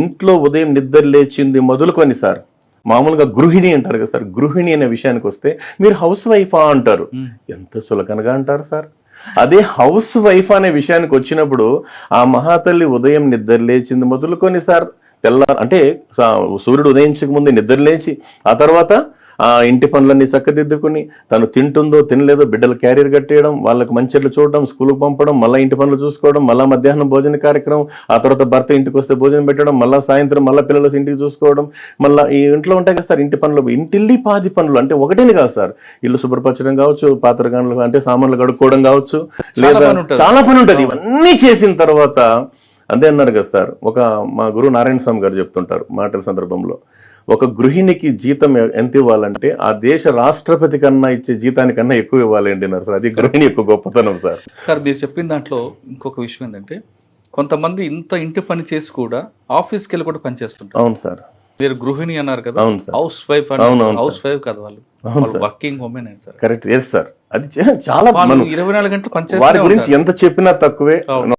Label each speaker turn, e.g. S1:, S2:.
S1: ఇంట్లో ఉదయం నిద్ర లేచింది మొదలుకొని సార్. మామూలుగా గృహిణి అంటారు కదా సార్ గృహిణి అనే విషయానికి వస్తే మీరు హౌస్ వైఫా అంటారు ఎంత సులకనగా అంటారు సార్. అదే హౌస్ వైఫ్ అనే విషయానికి వచ్చినప్పుడు ఆ మహాతల్లి ఉదయం నిద్ర లేచింది మొదలుకొని సార్. తెల్ల అంటే సూర్యుడు ఉదయించక ముందే నిద్ర లేచి ఆ తర్వాత ఆ ఇంటి పనులన్నీ చక్కదిద్దుకుని తను తింటుందో తినలేదో బిడ్డలు క్యారియర్ కట్టేయడం వాళ్ళకి మంచిర్లు చూడడం స్కూల్కి పంపడం మళ్ళీ ఇంటి పనులు చూసుకోవడం మళ్ళీ మధ్యాహ్నం భోజన కార్యక్రమం ఆ తర్వాత భర్త ఇంటికి వస్తే భోజనం పెట్టడం మళ్ళీ సాయంత్రం మళ్ళీ పిల్లలు ఇంటికి చూసుకోవడం మళ్ళీ ఈ ఇంట్లో ఉంటాయి కదా సార్ ఇంటి పనులు ఇంటిల్లి పాది పనులు అంటే ఒకటేని కాదు సార్ ఇల్లు శుభ్రపరచడం కావచ్చు పాత్రగానులు అంటే సామాన్లు కడుక్కోవడం కావచ్చు లేదా. చాలా పని ఉంటుంది ఇవన్నీ చేసిన తర్వాత అంతే అన్నారు కదా సార్ ఒక మా గురువు నారాయణ స్వామి గారు చెప్తుంటారు మాటల సందర్భంలో ఒక గృహిణికి జీతం ఎంత ఇవ్వాలంటే ఆ దేశ రాష్ట్రపతి కన్నా ఇచ్చే జీతానికన్నా ఎక్కువ ఇవ్వాలి అంటున్నారు సార్. అది గృహిణి యొక్క గొప్పతనం సార్.
S2: సార్ మీరు చెప్పిన దాంట్లో ఇంకొక విషయం ఏంటంటే కొంతమంది ఇంత ఇంటి పని చేసి కూడా ఆఫీస్కి వెళ్ళి కూడా పని చేస్తుంటారు.
S1: అవును సార్.
S2: మీరు గృహిణి అన్నారు కదా
S1: అవును సార్.
S2: హౌస్ వైఫ్
S1: అవును, అవును
S2: హౌస్ వైఫ్ కదా వాళ్ళు. Working women sir.
S1: Correct. Yes sir. అది చాలా
S2: ఇరవై నాలుగు గంటలు
S1: వారి
S2: పనిచేస్తూనే
S1: గురించి. ఎంత చెప్పినా తక్కువే.